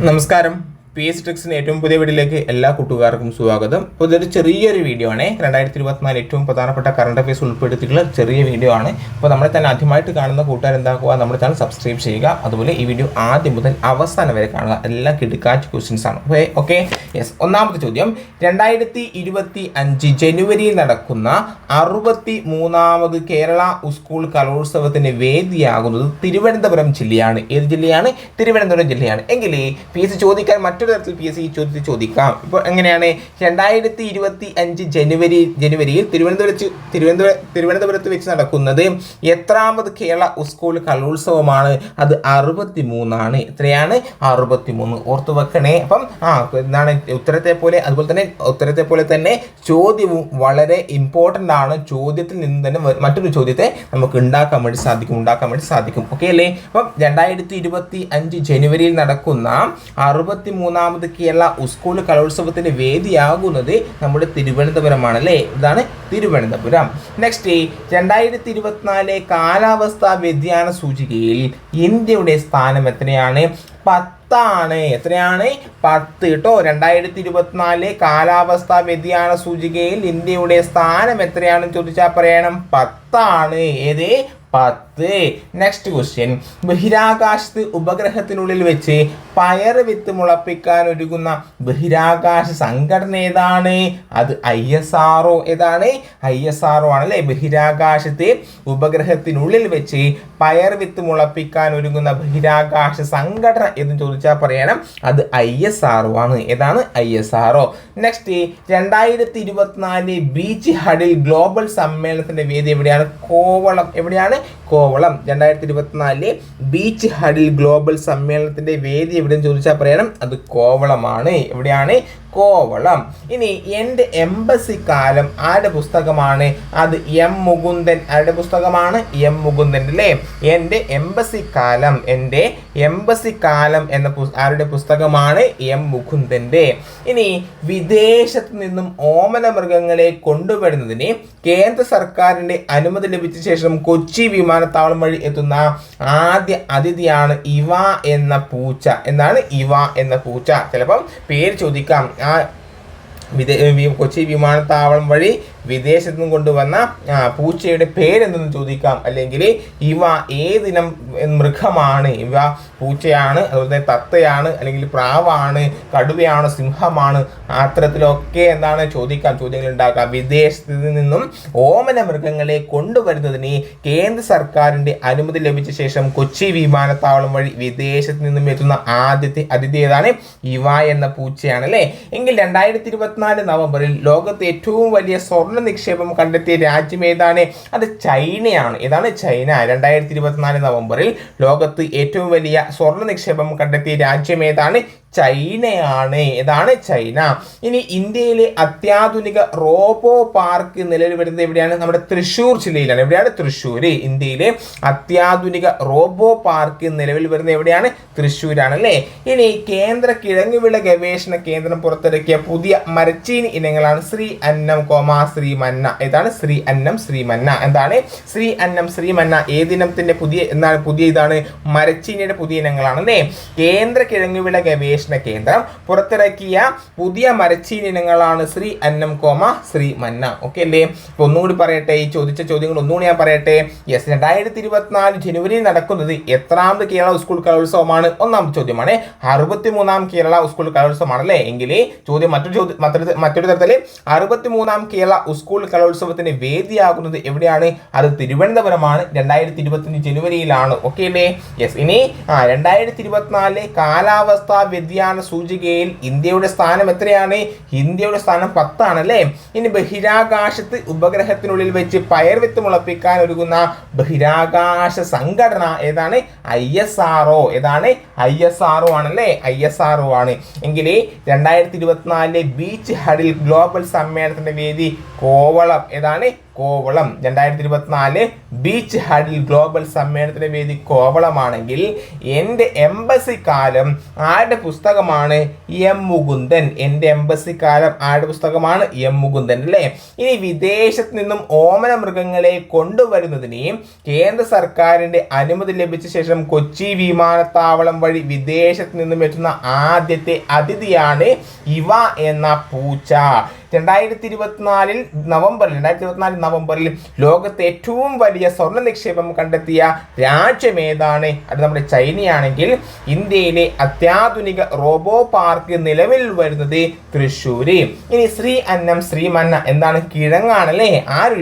നമസ്കാരം. P S ട്രിക്സിന് ഏറ്റവും പുതിയ വീഡിയോയിലേക്ക് എല്ലാ കൂട്ടുകാർക്കും സ്വാഗതം. ഇതൊരു ചെറിയൊരു വീഡിയോ ആണ്. രണ്ടായിരത്തി ഇരുപത്തിനാല് ഏറ്റവും പ്രധാനപ്പെട്ട കറണ്ട് അഫയേഴ്സ് ഉൾപ്പെടുത്തിയിട്ടുള്ള ചെറിയ വീഡിയോ ആണ്. അപ്പോൾ നമ്മളെ തന്നെ ആദ്യമായിട്ട് കാണുന്ന കൂട്ടുകാർ എന്താക്കുക നമ്മുടെ ചാനൽ സബ്സ്ക്രൈബ് ചെയ്യുക അതുപോലെ ഈ വീഡിയോ ആദ്യം മുതൽ അവസാനം വരെ കാണുക. എല്ലാം കിടുക്കാറ്റ് ക്വസ്റ്റ്യൻസ് ആണ്. ഓക്കെ ഓക്കെ യെസ് ഒന്നാമത്തെ ചോദ്യം. രണ്ടായിരത്തി ഇരുപത്തി അഞ്ച് ജനുവരിയിൽ നടക്കുന്ന അറുപത്തി മൂന്നാമത് കേരള സ്കൂൾ കലോത്സവത്തിന് വേദിയാകുന്നത് തിരുവനന്തപുരം ജില്ലയാണ്. ഏത് ജില്ലയാണ്? തിരുവനന്തപുരം ജില്ലയാണ്. എങ്കിൽ പി എസ് ചോദിക്കാൻ മറ്റൊരു തരത്തിൽ പി എസ് സി ചോദ്യത്തിൽ ചോദിക്കാം. ഇപ്പോൾ എങ്ങനെയാണ് രണ്ടായിരത്തി ഇരുപത്തി അഞ്ച് ജനുവരി ജനുവരിയിൽ തിരുവനന്തപുരത്ത് തിരുവനന്തപുരം തിരുവനന്തപുരത്ത് വെച്ച് നടക്കുന്നത് എത്രാമത് കേരള സ്കൂൾ കലോത്സവമാണ്? അത് അറുപത്തി മൂന്നാണ് എത്രയാണ്? അറുപത്തി മൂന്ന് ഓർത്തു വെക്കണേ. അപ്പം ആ എന്താണ് ഉത്തരത്തെ പോലെ അതുപോലെ തന്നെ ഉത്തരത്തെ പോലെ തന്നെ ചോദ്യവും വളരെ ഇമ്പോർട്ടന്റ് ആണ്. ചോദ്യത്തിൽ നിന്ന് തന്നെ മറ്റൊരു ചോദ്യത്തെ നമുക്ക് ഉണ്ടാക്കാൻ വേണ്ടി സാധിക്കും ഉണ്ടാക്കാൻ വേണ്ടി സാധിക്കും. ഓക്കെ അല്ലേ? അപ്പം രണ്ടായിരത്തി ഇരുപത്തി അഞ്ച് ജനുവരിയിൽ നടക്കുന്ന അറുപത്തി മൂന്നാമത് കേരള സ്കൂൾ കലോത്സവത്തിന് വേദിയാകുന്നത് നമ്മുടെ തിരുവനന്തപുരമാണ് അല്ലേ ഇതാണ് തിരുവനന്തപുരം. നെക്സ്റ്റ് രണ്ടായിരത്തി ഇരുപത്തിനാല് കാലാവസ്ഥാ വ്യതിയാന സൂചികയിൽ ഇന്ത്യയുടെ സ്ഥാനം എത്രയാണ്? പത്താണ്. എത്രയാണ്? പത്ത് കേട്ടോ രണ്ടായിരത്തി ഇരുപത്തിനാല് കാലാവസ്ഥാ വ്യതിയാന സൂചികയിൽ ഇന്ത്യയുടെ സ്ഥാനം എത്രയാണെന്ന് ചോദിച്ചാൽ പറയണം. പത്താണ്. ഏത്? പത്ത്. നെക്സ്റ്റ് ക്വസ്റ്റ്യൻ ബഹിരാകാശത്ത് ഉപഗ്രഹത്തിനുള്ളിൽ വെച്ച് പയർ വിത്ത് മുളപ്പിക്കാൻ ഒരുങ്ങുന്ന ബഹിരാകാശ സംഘടന ഏതാണ്? അത് ഐ എസ് ആർ ഏതാണ്? ഐ എസ് ആർ ആണ് അല്ലേ ബഹിരാകാശത്ത് ഉപഗ്രഹത്തിനുള്ളിൽ വെച്ച് പയർ വിത്ത് മുളപ്പിക്കാൻ ഒരുങ്ങുന്ന ബഹിരാകാശ സംഘടന എന്ന് ചോദിച്ചാൽ പറയണം അത് ഐ എസ് ആർ ആണ്. ഏതാണ്? ഐ എസ് ആർ നെക്സ്റ്റ് രണ്ടായിരത്തി ഇരുപത്തിനാല് ബീച്ച് ഹഡിൽ ഗ്ലോബൽ സമ്മേളനത്തിന്റെ വേദി എവിടെയാണ്? കോവളം. എവിടെയാണ്? കോവളം രണ്ടായിരത്തി ഇരുപത്തിനാലിലെ ബീച്ച് ഹഡിൽ ഗ്ലോബൽ സമ്മേളനത്തിന്റെ വേദി എവിടെയെന്ന് ചോദിച്ചാൽ പറയണം. അത് കോവളമാണ്. എവിടെയാണ്? കോവളം. ഇനി എന്റെ എംബസി കാലം ആരുടെ പുസ്തകമാണ്? അത് എം മുകുന്ദൻ ആരുടെ പുസ്തകമാണ്? എം മുകുന്ദൻ അല്ലേ? എന്റെ എംബസി കാലം എന്റെ എംബസി കാലം എന്ന ആരുടെ പുസ്തകമാണ്? എം മുകുന്ദന്റെ. ഇനി വിദേശത്ത് നിന്നും ഓമന മൃഗങ്ങളെ കൊണ്ടുവരുന്നതിന് കേന്ദ്ര സർക്കാരിന്റെ അനുമതി ലഭിച്ച ശേഷം കൊച്ചി വിമാനത്താവളം വഴി എത്തുന്ന ആദ്യ അതിഥിയാണ് ഇവ എന്ന പൂച്ച. എന്നാണ് ഇവ എന്ന പൂച്ച. ചിലപ്പം പേര് ചോദിക്കാം. ആ വിദേ കൊച്ചി വിമാനത്താവളം വഴി വിദേശത്തു നിന്ന് കൊണ്ടുവന്ന പൂച്ചയുടെ പേരെന്തെന്ന് ചോദിക്കാം. അല്ലെങ്കിൽ ഇവ ഏതിനം മൃഗമാണ്? ഇവ പൂച്ചയാണ് അതുപോലെ തന്നെ തത്തയാണ് അല്ലെങ്കിൽ പ്രാവാണ് കടുവയാണ് സിംഹമാണ് അത്തരത്തിലൊക്കെ എന്താണ് ചോദിക്കാം ചോദ്യങ്ങൾ ഉണ്ടാക്കാം വിദേശത്ത് നിന്നും ഓമന മൃഗങ്ങളെ കൊണ്ടുവരുന്നതിന് കേന്ദ്ര സർക്കാരിന്റെ അനുമതി ലഭിച്ച ശേഷം കൊച്ചി വിമാനത്താവളം വഴി വിദേശത്ത് നിന്നും എത്തുന്ന ആദ്യത്തെ അതിഥി ഏതാണ്? ഇവ എന്ന പൂച്ചയാണ് അല്ലേ എങ്കിൽ രണ്ടായിരത്തി ഇരുപത്തിനാല് നവംബറിൽ ലോകത്തെ ഏറ്റവും വലിയ സ്വർണ നിക്ഷേപം കണ്ടെത്തിയ രാജ്യം ഏതാണ്? അത് ചൈനയാണ്. ഏതാണ്? ചൈന. രണ്ടായിരത്തി ഇരുപത്തിനാല് നവംബറിൽ ലോകത്ത് ഏറ്റവും വലിയ സ്വർണ നിക്ഷേപം കണ്ടെത്തിയ രാജ്യം ഏതാണ്? ചൈനയാണ്. ഏതാണ് ചൈന. ഇനി ഇന്ത്യയിലെ അത്യാധുനിക റോബോ പാർക്ക് നിലവിൽ വരുന്നത് എവിടെയാണ്? നമ്മുടെ തൃശ്ശൂർ ജില്ലയിലാണ്. എവിടെയാണ് തൃശ്ശൂർ? ഇന്ത്യയിലെ അത്യാധുനിക റോബോ പാർക്ക് നിലവിൽ വരുന്നത് എവിടെയാണ്? തൃശ്ശൂരാണ് അല്ലേ ഇനി കേന്ദ്ര കിഴങ്ങുവിള ഗവേഷണ കേന്ദ്രം പുറത്തിറക്കിയ പുതിയ മരച്ചീനി ഇനങ്ങളാണ് ശ്രീ അന്നം കോമ ശ്രീ മന്ന. ഏതാണ് ശ്രീ അന്നം ശ്രീ മന്ന. എന്താണ്? ശ്രീ അന്നം ശ്രീ മന്ന ഏതിനത്തിന്റെ പുതിയ എന്താണ് പുതിയ ഇതാണ്? മരച്ചീനിയുടെ പുതിയ ഇനങ്ങളാണ് അല്ലേ കേന്ദ്ര കിഴങ്ങുവിള ഗവേഷണ കേന്ദ്രം പുറത്തിറക്കിയ പുതിയ മരച്ചീനി ഇനങ്ങളാണ് ശ്രീ അന്നം കോമ ശ്രീ മന്ന. ഓക്കെ അല്ലേ? അപ്പൊ ഒന്നുകൂടി പറയട്ടെ ഈ ചോദിച്ച ചോദ്യങ്ങൾ ഒന്നുകൂടി ഞാൻ പറയട്ടെ. യെസ് രണ്ടായിരത്തി ഇരുപത്തിനാല് ജനുവരിയിൽ നടക്കുന്നത് എത്രാമത് കേരള സ്കൂൾ കലോത്സവമാണ്? ഒന്നാമത്തെ ചോദ്യമാണ്. അറുപത്തി മൂന്നാം കേരള സ്കൂൾ കലോത്സവമാണ് അല്ലേ? എങ്കിൽ ചോദ്യം മറ്റൊരു ചോദ്യം മറ്റൊരു തരത്തിൽ അറുപത്തി മൂന്നാം കേരള സ്കൂൾ കലോത്സവത്തിന് വേദിയാകുന്നത് എവിടെയാണ്? അത് തിരുവനന്തപുരമാണ്. രണ്ടായിരത്തി ഇരുപത്തിയഞ്ച് ജനുവരിയിലാണ്. ഓക്കെ അല്ലേ? യെസ് ഇനി രണ്ടായിരത്തി ഇരുപത്തിനാലിലെ കാലാവസ്ഥാ സൂചികയിൽ ഇന്ത്യയുടെ സ്ഥാനം എത്രയാണ്? ഇന്ത്യയുടെ സ്ഥാനം പത്താണ് അല്ലേ ഇനി ബഹിരാകാശത്ത് ഉപഗ്രഹത്തിനുള്ളിൽ വെച്ച് പയർ വിത്ത് മുളപ്പിക്കാൻ ഒരുങ്ങുന്ന ബഹിരാകാശ സംഘടന ഏതാണ്? I S R O. ഏതാണ്? ഐ എസ് ആർ ഒ ആണല്ലേ? ഐ എസ് ആർ ഒ ആണ്. എങ്കിൽ രണ്ടായിരത്തി ഇരുപത്തിനാലിലെ ബീച്ച് ഹഡിൽ ഗ്ലോബൽ സമ്മേളനത്തിന്റെ വേദി കോവളം. ഏതാണ്? കോവളം. രണ്ടായിരത്തി ഇരുപത്തിനാല് ബീച്ച് ഹഡിൽ ഗ്ലോബൽ സമ്മേളനത്തിന്റെ വേദി കോവളമാണെങ്കിൽ എന്റെ എംബസി കാലം ആരുടെ പുസ്തകമാണ് എം മുകുന്ദൻ. എന്റെ എംബസി കാലം ആരുടെ പുസ്തകമാണ് എം മുകുന്ദൻ അല്ലേ? ഇനി വിദേശത്ത് നിന്നും ഓമന മൃഗങ്ങളെ കൊണ്ടുവരുന്നതിന് കേന്ദ്ര സർക്കാരിന്റെ അനുമതി ലഭിച്ച ശേഷം കൊച്ചി വിമാനത്താവളം വഴി വിദേശത്ത് നിന്നും എത്തുന്ന ആദ്യത്തെ അതിഥിയാണ് ഇവ എന്ന പൂച്ച. രണ്ടായിരത്തി ഇരുപത്തിനാലിൽ നവംബറിൽ രണ്ടായിരത്തി ഇരുപത്തിനാല് നവംബറിൽ ലോകത്തെ ഏറ്റവും വലിയ സ്വർണ നിക്ഷേപം കണ്ടെത്തിയ രാജ്യം ഏതാണ്? അത് നമ്മുടെ ചൈനയാണെങ്കിൽ ഇന്ത്യയിലെ അത്യാധുനിക റോബോ പാർക്ക് നിലവിൽ വരുന്നത് തൃശ്ശൂര്. ഇനി ശ്രീ അന്നം ശ്രീമന്ന എന്താണ് കിഴങ്ങാണല്ലേ? ആര്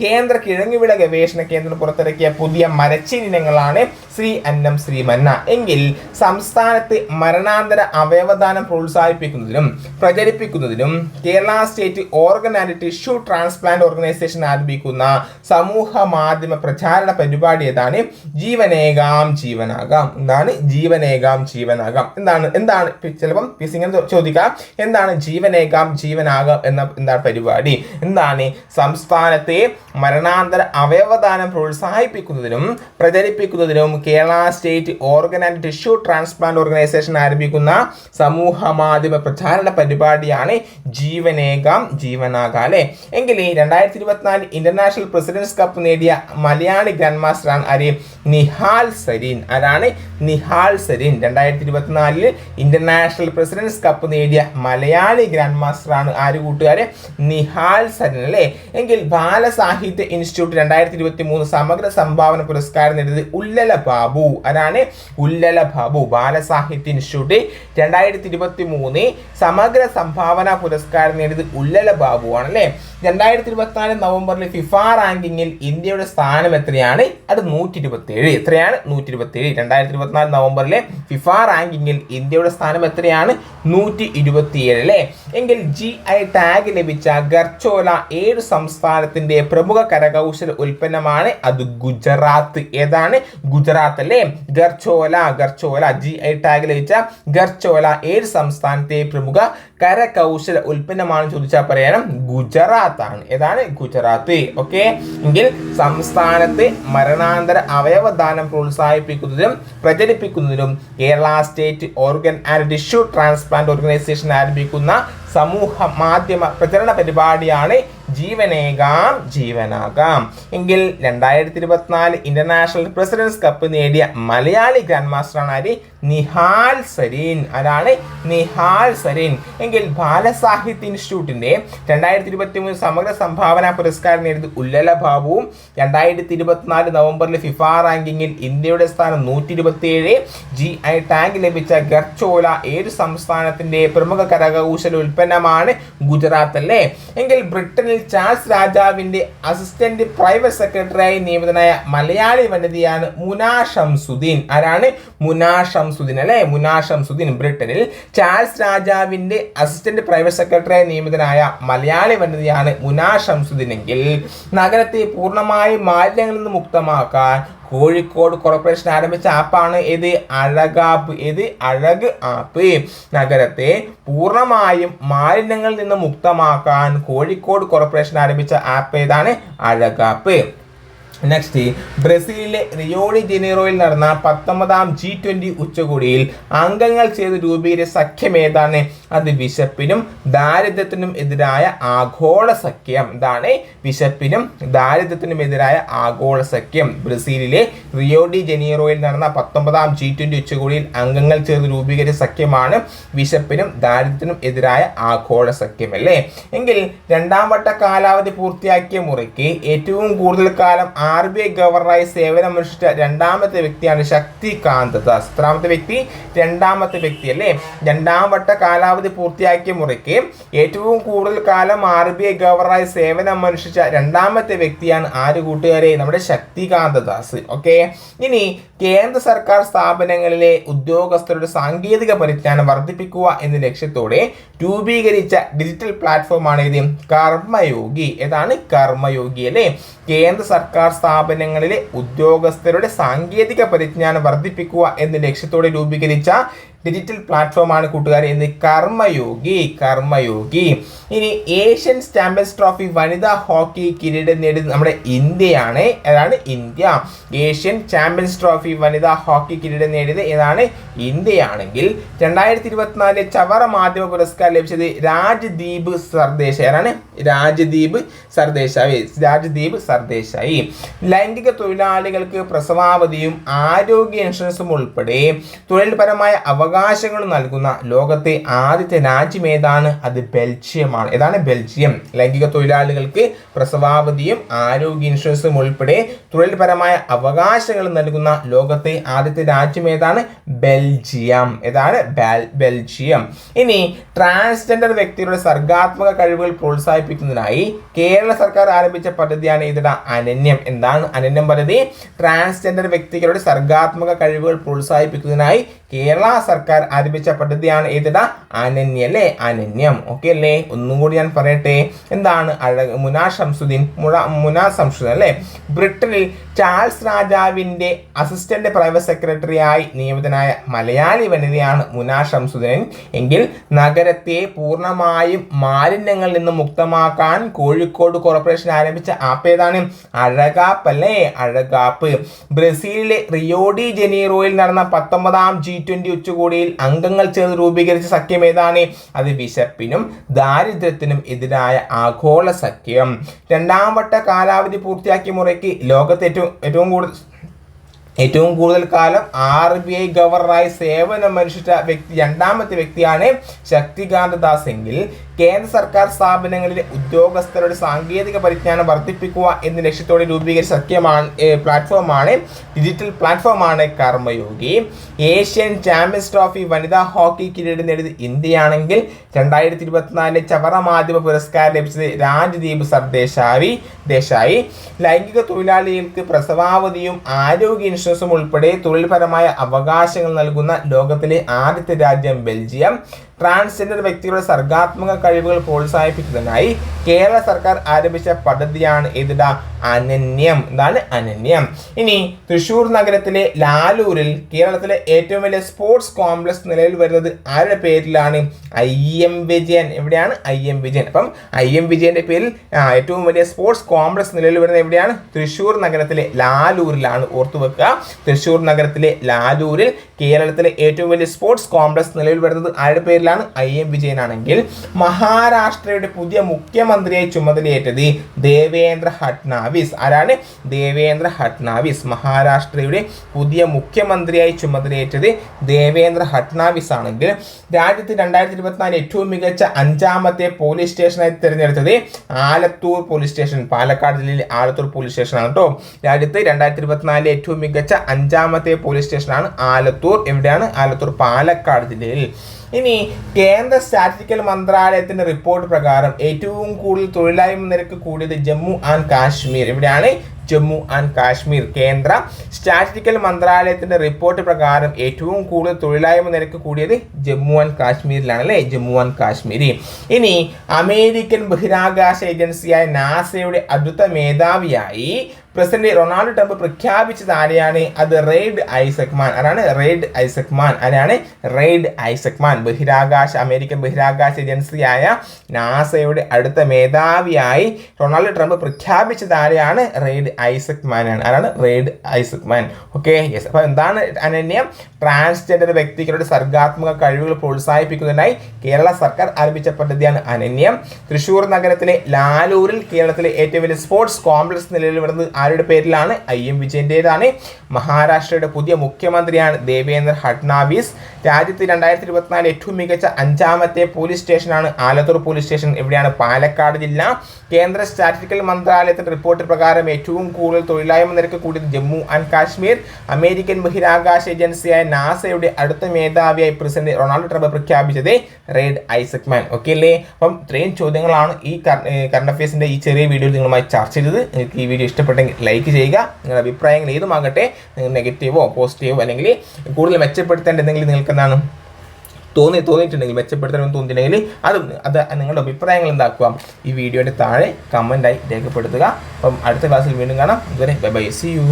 കേന്ദ്ര കിഴങ്ങുവിള ഗവേഷണ കേന്ദ്രം പുറത്തിറക്കിയ പുതിയ മരച്ചീനിനങ്ങളാണ് ശ്രീ അന്നം ശ്രീമന്ന എങ്കിൽ സംസ്ഥാനത്ത് മരണാന്തര അവയവദാനം പ്രോത്സാഹിപ്പിക്കുന്നതിനും പ്രചരിപ്പിക്കുന്നതിനും Kerala state organ and tissue transplant organisation ആരംഭിക്കുന്ന സമൂഹ മാധ്യമ പ്രചാരണ പരിപാടി ഏതാണ്? ജീവനേകാം ജീവനാകാം. എന്താണ്? ജീവനേകാം ജീവനാകാം. എന്താണ്? എന്താണ്? ചിലപ്പം പി ഇങ്ങനെ ചോദിക്കാം. എന്താണ് ജീവനേകാം ജീവനാകാം എന്ന എന്താണ് പരിപാടി? എന്താണ്? സംസ്ഥാനത്തെ മരണാന്തര അവയവദാനം പ്രോത്സാഹിപ്പിക്കുന്നതിനും പ്രചരിപ്പിക്കുന്നതിനും Kerala state organ and tissue transplant organisation ആരംഭിക്കുന്ന സമൂഹ മാധ്യമ പ്രചാരണ പരിപാടിയാണ് ജീവനേകാം ജീവനാകാം അല്ലെ? എങ്കിൽ രണ്ടായിരത്തി ഇരുപത്തിനാല് ഇന്റർനാഷണൽ പ്രസിഡൻസ് കപ്പ് നേടിയ മലയാളി ഗ്രാൻഡ് മാസ്റ്ററാണ് ആര്? നിഹാൽ സരീൻ. ആരാണ്? നിഹാൽ സരീൻ. രണ്ടായിരത്തി ഇരുപത്തിനാലിൽ ഇന്റർനാഷണൽ പ്രസിഡൻസ് കപ്പ് നേടിയ മലയാളി ഗ്രാൻഡ് മാസ്റ്ററാണ് ആര് കൂട്ടുകാരെ? നിഹാൽ സരീൻ അല്ലേ? എങ്കിൽ ബാലസാഹിത്യ ഇൻസ്റ്റിറ്റ്യൂട്ട് രണ്ടായിരത്തി ഇരുപത്തി മൂന്ന് സമഗ്ര സംഭാവന പുരസ്കാരം നേടിയത് ഉല്ലല ബാബു. ആരാണ്? ഉല്ലല ബാബു. ബാലസാഹിത്യ ഇൻസ്റ്റിറ്റ്യൂട്ട് രണ്ടായിരത്തി ഇരുപത്തി മൂന്ന് സമഗ്ര സംഭാവന പുരസ്കാരം നേടിയത് ഉല്ലല ബാബുവാണ് അല്ലേ രണ്ടായിരത്തി ഇരുപത്തിനാല് നവംബറിൽ ഫിഫ റാങ്കിങ്ങിൽ ഇന്ത്യയുടെ സ്ഥാനം എത്രയാണ്? അത് നൂറ്റി ഇരുപത്തി ഏഴ് എത്രയാണ്? നൂറ്റി ഇരുപത്തി ഏഴ് രണ്ടായിരത്തി ഇരുപത്തിനാല് നവംബറിലെ ഫിഫ റാങ്കിങ്ങിൽ ഇന്ത്യയുടെ സ്ഥാനം എത്രയാണ്? നൂറ്റി ഇരുപത്തിയേഴ് അല്ലേ? എങ്കിൽ ജി ഐ ടാഗ് ലഭിച്ച ഗർച്ചോല ഏഴ് സംസ്ഥാനത്തിന്റെ പ്രമുഖ കരകൗശല ഉൽപ്പന്നമാണ് അത് ഗുജറാത്ത്. ഏതാണ്? ഗുജറാത്ത് അല്ലേ? Gharchola Gharchola. G I tag ലഭിച്ച ഗർച്ചോല ഏഴ് സംസ്ഥാനത്തെ പ്രമുഖ കരകൗശല ഉൽപ്പന്നമാണ് ചോദിച്ചാൽ പറയണം. ഗുജറാത്ത് ആണ് ഏതാണ്? ഗുജറാത്ത്. ഓക്കെ? എങ്കിൽ സംസ്ഥാനത്ത് മരണാന്തര അവയവദാനം പ്രോത്സാഹിപ്പിക്കുന്നതിനും പ്രചരിപ്പിക്കുന്നതിനും Kerala state organ and tissue transplant organisation ആരംഭിക്കുന്ന സമൂഹ മാധ്യമ പ്രചരണ പരിപാടിയാണ് ജീവനേകാം ജീവനാകാം. എങ്കിൽ രണ്ടായിരത്തി ഇരുപത്തിനാല് ഇന്റർനാഷണൽ പ്രസിഡൻസ് കപ്പ് നേടിയ മലയാളി ഗ്രാൻഡ് മാസ്റ്ററാണ് ആര് നിഹാൽ സരീൻ അതാണ് നിഹാൽ സരീൻ. എങ്കിൽ ബാലസാഹിത്യ ഇൻസ്റ്റിറ്റ്യൂട്ടിന്റെ രണ്ടായിരത്തി ഇരുപത്തി മൂന്ന് സമഗ്ര സംഭാവന പുരസ്കാരം നേടിയത് ഉല്ലല ബാബുവും രണ്ടായിരത്തി ഇരുപത്തിനാല് നവംബറിൽ ഫിഫ റാങ്കിങ്ങിൽ ഇന്ത്യയുടെ സ്ഥാനം നൂറ്റി ഇരുപത്തി ഏഴ് ജി ഐ ടാങ്ക് ലഭിച്ച ഗർച്ചോല ഏത് സംസ്ഥാനത്തിന്റെ പ്രമുഖ കരകൗശല ഉൽപ്പന്നമാണ് ഗുജറാത്ത് അല്ലേ? എങ്കിൽ ബ്രിട്ടനിൽ ചാൾസ് രാജാവിന്റെ അസിസ്റ്റന്റ് പ്രൈവറ്റ് സെക്രട്ടറിയായി നിയമിതനായ മലയാളി വനിതയാണ് മുനാ ഷംസുദ്ദീൻ. ആരാണ്? മുനാ ഷംസുദ്ദീൻ അല്ലെ? മുനാ ഷംസുദ്ദീൻ ബ്രിട്ടനിൽ ചാൾസ് രാജാവിന്റെ അസിസ്റ്റന്റ് പ്രൈവറ്റ് സെക്രട്ടറിയായി നിയമിതനായ മലയാളി വനിതയാണ് മുനാ ഷംസുദ്ദീൻ എങ്കിൽ നഗരത്തെ പൂർണമായും മാലിന്യങ്ങളിൽ നിന്ന് മുക്തമാക്കാൻ കോഴിക്കോട് കോർപ്പറേഷൻ ആരംഭിച്ച ആപ്പാണ് ഇത് അഴകാപ്പ് ഇത് അഴക് ആപ്പ് നഗരത്തെ പൂർണമായും മാലിന്യങ്ങളിൽ നിന്ന് മുക്തമാക്കാൻ കോഴിക്കോട് കോർപ്പറേഷൻ ആരംഭിച്ച ആപ്പ് ഏതാണ്? അഴകാപ്പ് നെക്സ്റ്റ് ബ്രസീലിലെ റിയോഡി ജനീറോയിൽ നടന്ന പത്തൊമ്പതാം ജി ട്വന്റി ഉച്ചകോടിയിൽ അംഗങ്ങൾ ചെയ്ത് രൂപീകരിച്ച സഖ്യം ഏതാണ്? അത് വിശപ്പിനും ദാരിദ്ര്യത്തിനും എതിരായ ആഗോള സഖ്യം. ഇതാണ് വിശപ്പിനും ദാരിദ്ര്യത്തിനും എതിരായ ആഗോള സഖ്യം. ബ്രസീലിലെ റിയോഡി ജനീറോയിൽ നടന്ന പത്തൊമ്പതാം ജി ട്വന്റി ഉച്ചകോടിയിൽ അംഗങ്ങൾ ചേർന്ന് രൂപീകരിച്ച സഖ്യമാണ് വിശപ്പിനും ദാരിദ്ര്യത്തിനും എതിരായ ആഗോള സഖ്യം അല്ലേ? എങ്കിൽ രണ്ടാം വട്ട കാലാവധി പൂർത്തിയാക്കിയ മുറയ്ക്ക് ഏറ്റവും കൂടുതൽ കാലം ആർ ബി ഐ ഗവർണറായി സേവനമനുഷ്ഠിച്ച രണ്ടാമത്തെ വ്യക്തിയാണ് ശക്തികാന്ത ദാസ്. എത്രാമത്തെ വ്യക്തി? രണ്ടാമത്തെ വ്യക്തി അല്ലേ? രണ്ടാം വട്ട കാലാവധി പൂർത്തിയാക്കിയ മുറയ്ക്ക് ഏറ്റവും കൂടുതൽ കാലം ആർ ബി ഐ ഗവർണറായി സേവനമനുഷ്ഠിച്ച രണ്ടാമത്തെ വ്യക്തിയാണ് ആര് കൂട്ടുകാരെ? നമ്മുടെ ശക്തികാന്ത ദാസ്. ഓക്കെ? ഇനി കേന്ദ്ര സർക്കാർ സ്ഥാപനങ്ങളിലെ ഉദ്യോഗസ്ഥരുടെ സാങ്കേതിക പരിജ്ഞാനം വർദ്ധിപ്പിക്കുക എന്ന ലക്ഷ്യത്തോടെ രൂപീകരിച്ച ഡിജിറ്റൽ പ്ലാറ്റ്ഫോമാണ് ഇത് കർമ്മയോഗി. ഏതാണ്? കർമ്മയോഗി അല്ലേ? കേന്ദ്ര സർക്കാർ സ്ഥാപനങ്ങളിലെ ഉദ്യോഗസ്ഥരുടെ സാങ്കേതിക പരിജ്ഞാനം വർദ്ധിപ്പിക്കുക എന്ന ലക്ഷ്യത്തോടെ രൂപീകരിച്ച ഡിജിറ്റൽ പ്ലാറ്റ്ഫോമാണ് കൂട്ടുകാർ എന്ന് കർമ്മയോഗി കർമ്മയോഗി. ഇനി ഏഷ്യൻ ചാമ്പ്യൻസ് ട്രോഫി വനിതാ ഹോക്കി കിരീടം നേടുന്നത് നമ്മുടെ ഇന്ത്യയാണ്. അതാണ് ഇന്ത്യ. ഏഷ്യൻ ചാമ്പ്യൻസ് ട്രോഫി വനിതാ ഹോക്കി കിരീടം നേടിയത് ഏതാണ്? ഇന്ത്യയാണെങ്കിൽ രണ്ടായിരത്തി ഇരുപത്തിനാലിലെ ചവറ മാധ്യമ പുരസ്കാരം ലഭിച്ചത് രാജ്ദീപ് സർദേശ ഏതാണ് രാജ്ദീപ് സർദേശായി. രാജ്ദീപ് സർദേശായി. ലൈംഗിക തൊഴിലാളികൾക്ക് പ്രസവാവധിയും ആരോഗ്യ ഇൻഷുറൻസും ഉൾപ്പെടെ തൊഴിൽപരമായ അവകാശങ്ങളും നൽകുന്ന ലോകത്തെ ആദ്യത്തെ രാജ്യം ഏതാണ് അത് ബെൽജിയമാണ്. ഏതാണ്? ബെൽജിയം. ലൈംഗിക തൊഴിലാളികൾക്ക് പ്രസവാവധിയും ആരോഗ്യ ഇൻഷുറൻസും ഉൾപ്പെടെ തൊഴിൽപരമായ അവകാശങ്ങൾ നൽകുന്ന ലോകത്തെ ആദ്യത്തെ രാജ്യം ഏതാണ് ബെൽജിയം. ഏതാണ്? ബെൽജിയം. ഇനി ട്രാൻസ്ജെൻഡർ വ്യക്തികളുടെ സർഗാത്മക കഴിവുകൾ പ്രോത്സാഹിപ്പിക്കുന്നതിനായി കേരള സർക്കാർ ആരംഭിച്ച പദ്ധതിയാണ് ഇതിട അനന്യം. എന്താണ് അനന്യം പദ്ധതി? ട്രാൻസ്ജെൻഡർ വ്യക്തികളുടെ സർഗാത്മക കഴിവുകൾ പ്രോത്സാഹിപ്പിക്കുന്നതിനായി കേരള സർക്കാർ ആരംഭിച്ച പദ്ധതിയാണ് ഏതിട? അനന്യ അല്ലേ? അനന്യം. ഓക്കെ അല്ലേ? ഒന്നും കൂടി ഞാൻ പറയട്ടെ. എന്താണ് അഴ മുനാ ഷംസുദ്ദീൻ മുഴ മുനാ ശംസുദ്ദീൻ അല്ലേ? ബ്രിട്ടനിൽ ചാൾസ് രാജാവിന്റെ അസിസ്റ്റന്റ് പ്രൈവറ്റ് സെക്രട്ടറിയായി നിയമിതനായ മലയാളി വനിതയാണ് മുന ഷംസുദ്ദീൻ. എങ്കിൽ നഗരത്തെ പൂർണമായും മാലിന്യങ്ങളിൽ നിന്ന് മുക്തമാക്കാൻ കോഴിക്കോട് കോർപ്പറേഷൻ ആരംഭിച്ച ആപ്പ് ഏതാണ്? അഴകാപ്പ് അല്ലേ അഴകാപ്പ്. ബ്രസീലിലെ റിയോഡി ജനീറോയിൽ നടന്ന പത്തൊമ്പതാം ജി ട്വന്റി ഉച്ചകോടിയിൽ അംഗങ്ങൾ ചേർന്ന് രൂപീകരിച്ച സഖ്യം ഏതാണ്? അത് വിശപ്പിനും ദാരിദ്ര്യത്തിനും എതിരായ ആഗോള സഖ്യം. രണ്ടാം വട്ട കാലാവധി പൂർത്തിയാക്കിയ മുറയ്ക്ക് ലോകത്തെ ഏറ്റവും ഏറ്റവും കൂടുതൽ ഏറ്റവും കൂടുതൽ കാലം ആർ ബി ഐ ഗവർണറായി സേവനമനുഷ്ഠിച്ച വ്യക്തി രണ്ടാമത്തെ വ്യക്തിയാണ് ശക്തികാന്ത ദാസ് എങ്കിൽ കേന്ദ്ര സർക്കാർ സ്ഥാപനങ്ങളിലെ ഉദ്യോഗസ്ഥരുടെ സാങ്കേതിക പരിജ്ഞാനം വർദ്ധിപ്പിക്കുക എന്ന ലക്ഷ്യത്തോടെ രൂപീകരിച്ച സഖ്യമാണ് പ്ലാറ്റ്ഫോമാണ് ഡിജിറ്റൽ പ്ലാറ്റ്ഫോമാണ് കർമ്മയോഗി. ഏഷ്യൻ ചാമ്പ്യൻസ് ട്രോഫി വനിതാ ഹോക്കി കിരീടം നേടിയത് ഇന്ത്യയാണെങ്കിൽ രണ്ടായിരത്തി ഇരുപത്തിനാലിലെ ചവറ മാധ്യമ പുരസ്കാരം ലഭിച്ചത് രാജ്ദീപ് സർദേശായി ദേശായി. ലൈംഗിക തൊഴിലാളികൾക്ക് പ്രസവാവധിയും ആരോഗ്യ ഇൻഷുറൻസും ഉൾപ്പെടെ തൊഴിൽപരമായ അവകാശങ്ങൾ നൽകുന്ന ലോകത്തിലെ ആദ്യത്തെ രാജ്യം ബെൽജിയം. ട്രാൻസ്ജെൻഡർ വ്യക്തികളുടെ സർഗാത്മക കഴിവുകൾ പ്രോത്സാഹിപ്പിക്കുന്നതിനായി കേരള സർക്കാർ ആരംഭിച്ച പദ്ധതിയാണ് ഇതിട അനന്യം. എന്താണ് അനന്യം. ഇനി തൃശൂർ നഗരത്തിലെ ലാലൂരിൽ കേരളത്തിലെ ഏറ്റവും വലിയ സ്പോർട്സ് കോംപ്ലക്സ് നിലവിൽ വരുന്നത് ആരുടെ പേരിലാണ്? I M Vijayan. എവിടെയാണ് ഐ എം വിജയൻ? അപ്പം ഐ എം വിജയന്റെ പേരിൽ ഏറ്റവും വലിയ സ്പോർട്സ് കോംപ്ലക്സ് നിലവിൽ വരുന്നത് എവിടെയാണ്? തൃശൂർ നഗരത്തിലെ ലാലൂരിലാണ്. ഓർത്തു വെക്കുക. തൃശൂർ നഗരത്തിലെ ലാലൂരിൽ കേരളത്തിലെ ഏറ്റവും വലിയ സ്പോർട്സ് കോംപ്ലക്സ് നിലവിൽ വരുന്നത് ആരുടെ പേരിലാണ് ഐ എം വിജയനാണെങ്കിൽ മഹാരാഷ്ട്രയുടെ പുതിയ മുഖ്യമന്ത്രിയായി ചുമതലയേറ്റത് ദേവേന്ദ്ര ഹട്നാവിസ് ആരാണ്? ദേവേന്ദ്ര ഹട്നാവിസ് മഹാരാഷ്ട്രയുടെ പുതിയ മുഖ്യമന്ത്രിയായി ചുമതലയേറ്റത് ദേവേന്ദ്ര ഹട്നാവിസ് ആണെങ്കിൽ രാജ്യത്ത് രണ്ടായിരത്തി ഇരുപത്തിനാല് ഏറ്റവും മികച്ച അഞ്ചാമത്തെ പോലീസ് സ്റ്റേഷനായി തിരഞ്ഞെടുത്തത് ആലത്തൂർ പോലീസ് സ്റ്റേഷൻ പാലക്കാട് ജില്ലയിലെ ആലത്തൂർ പോലീസ് സ്റ്റേഷനാണ് കേട്ടോ. രാജ്യത്ത് രണ്ടായിരത്തി ഇരുപത്തിനാലിലെ ഏറ്റവും മികച്ച അഞ്ചാമത്തെ പോലീസ് സ്റ്റേഷനാണ് ആലത്തൂർ. എവിടെയാണ്? ആലത്തൂർ പാലക്കാട് ജില്ലയിൽ. ഇനി കേന്ദ്ര സ്റ്റാറ്റിസ്റ്റിക്കൽ മന്ത്രാലയത്തിന്റെ റിപ്പോർട്ട് പ്രകാരം ഏറ്റവും കൂടുതൽ തൊഴിലായ്മ നിരക്ക് കൂടിയത് ജമ്മു ആൻഡ് കാശ്മീർ. ഇവിടെയാണ് ജമ്മു ആൻഡ് കാശ്മീർ കേന്ദ്ര. സ്റ്റാറ്റിസ്റ്റിക്കൽ മന്ത്രാലയത്തിന്റെ റിപ്പോർട്ട് പ്രകാരം ഏറ്റവും കൂടുതൽ തൊഴിലായ്മ നിരക്ക് കൂടിയത് ജമ്മു ആൻഡ് കാശ്മീരിലാണ് അല്ലേ? ജമ്മു ആൻഡ് കാശ്മീർ ഇനി അമേരിക്കൻ ബഹിരാകാശ ഏജൻസിയായ നാസയുടെ അടുത്ത മേധാവിയായി പ്രസിഡന്റ് റൊണാൾഡ് ട്രംപ് പ്രഖ്യാപിച്ചത് ആരെയാണ്? അത് റെയ്ഡ് ഐസക്മാൻ ആരാണ്? റെയ്ഡ് ഐസക്മാൻ ആരാണ്? റെയ്ഡ് ഐസക്മാൻ ബഹിരാകാശ അമേരിക്കൻ ബഹിരാകാശ ഏജൻസിയായ നാസയുടെ അടുത്ത മേധാവിയായി റൊണാൾഡ് ട്രംപ് പ്രഖ്യാപിച്ചത് ആരെയാണ്? റെയ്ഡ് ഐസക്മാൻ ആണ്. ആരാണ്? Reid Isaacman okay yes. അപ്പോൾ എന്താണ് അനന്യം? ട്രാൻസ്ജെൻഡർ വ്യക്തികളുടെ സർഗാത്മക കഴിവുകൾ പ്രോത്സാഹിപ്പിക്കുന്നതിനായി കേരള സർക്കാർ ആരംഭിച്ച പദ്ധതിയാണ് അനന്യം. തൃശ്ശൂർ നഗരത്തിലെ ലാലൂരിൽ കേരളത്തിലെ ഏറ്റവും വലിയ സ്പോർട്സ് കോംപ്ലക്സ് നിലവിൽ വരുന്നത് ആരുടെ പേരിലാണ്? ഐ എം വിജയന്റേതാണ് മഹാരാഷ്ട്രയുടെ പുതിയ മുഖ്യമന്ത്രിയാണ് ദേവേന്ദ്ര ഫഡ്നാവിസ്. രാജ്യത്ത് രണ്ടായിരത്തി ഇരുപത്തിനാല് ഏറ്റവും മികച്ച അഞ്ചാമത്തെ പോലീസ് സ്റ്റേഷനാണ് ആലത്തൂർ പോലീസ് സ്റ്റേഷൻ. എവിടെയാണ് പാലക്കാട് ജില്ല. കേന്ദ്ര സ്റ്റാറ്റിസ്റ്റിക്കൽ മന്ത്രാലയത്തിന്റെ റിപ്പോർട്ട് പ്രകാരം ഏറ്റവും കൂടുതൽ തൊഴിലായ്മ നിരക്ക് കൂടിയത് ജമ്മു ആൻഡ് കാശ്മീർ. അമേരിക്കൻ ബഹിരാകാശ ഏജൻസിയായ നാസയുടെ അടുത്ത മേധാവിയായി പ്രസിഡന്റ് റൊണാൾഡ് ട്രംപ് പ്രഖ്യാപിച്ചത് റെയ്ഡ് ഐസക് മാൻ. ഓക്കെ അല്ലേ? അപ്പം ഇത്രയും ചോദ്യങ്ങളാണ് ഈ കറണ്ട് അഫയേഴ്സിന്റെ ഈ ചെറിയ വീഡിയോയിൽ നിങ്ങളുമായി ചർച്ച ചെയ്തത്. നിങ്ങൾക്ക് ഈ വീഡിയോ ഇഷ്ടപ്പെട്ടെങ്കിൽ ലൈക്ക് ചെയ്യുക. നിങ്ങളുടെ അഭിപ്രായങ്ങൾ ഏതുമാകട്ടെ നിങ്ങൾ നെഗറ്റീവോ പോസിറ്റീവോ അല്ലെങ്കിൽ കൂടുതൽ മെച്ചപ്പെടുത്തേണ്ട എന്തെങ്കിലും നിങ്ങൾക്ക് എന്താണ് തോന്നി തോന്നിയിട്ടുണ്ടെങ്കിൽ മെച്ചപ്പെടുത്തണമെന്ന് തോന്നിയിട്ടുണ്ടെങ്കിൽ അത് അത് നിങ്ങളുടെ അഭിപ്രായങ്ങൾ എന്താക്കുക ഈ വീഡിയോയുടെ താഴെ കമന്റായി രേഖപ്പെടുത്തുക. അപ്പം അടുത്ത ക്ലാസ്സിൽ വീണ്ടും കാണാം. ഇതുവരെ ബൈ ബൈ സി യു